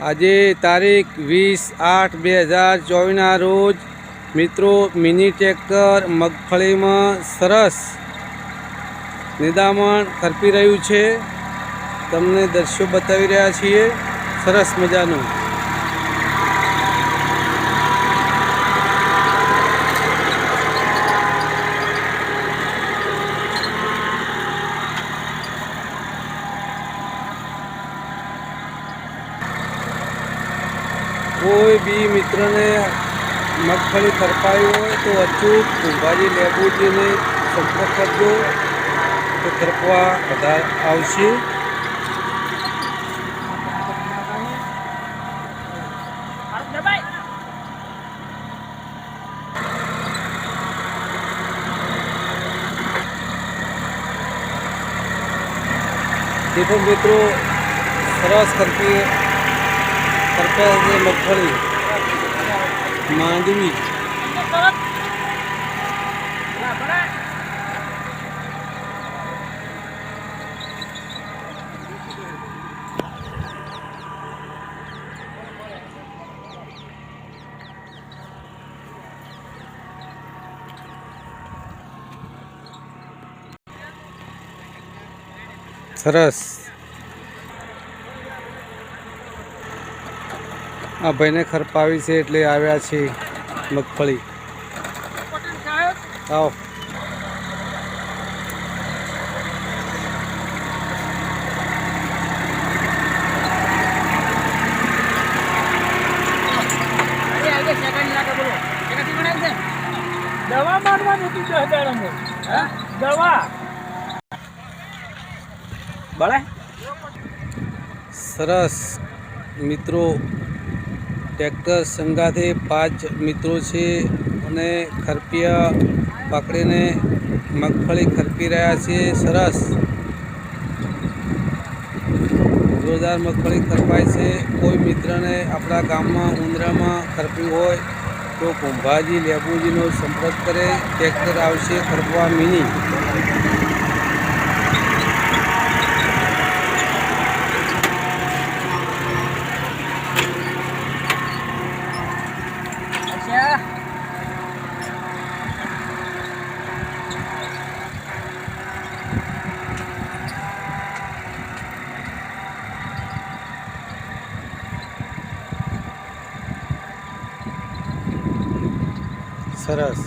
આજે તારીખ વીસ આઠ બે હજાર ચોવીસના રોજ મિત્રો મિની ટ્રેક્ટર મગફળીમાં સરસ નિદામણ ખરપી રહ્યું છે. તમને દ્રશ્યો બતાવી રહ્યા છીએ. સરસ મજાનું. કોઈ બી મિત્રને મગફળી ખરપાવી હોય તો અચૂક કુંભાજી લેબુજીને સંપર્ક કરજો. તો ખરપવા વધારે આવશે. તે પણ મિત્રો, સરસ છે મગફળી માંડવી સરસ. આ ભાઈને ખરપાવી છે એટલે આવ્યા છે મગફળી. આવો. દવા દસ બળે? સરસ. મિત્રો ટ્રેક્ટર સંગાથે પાંચ મિત્રો છે અને ખરપિયા પકડીને મગફળી ખરપી રહ્યા છે. સરસ. જોરદાર મગફળી ખરપાય છે. કોઈ મિત્રને આપણા ગામમાં ઉંદરામાં ખરપ્યું હોય તો કુંભાજી, લેબુજીનો સંપર્ક કરે. ટ્રેક્ટર આવશે ખરપવા મિની. સરસ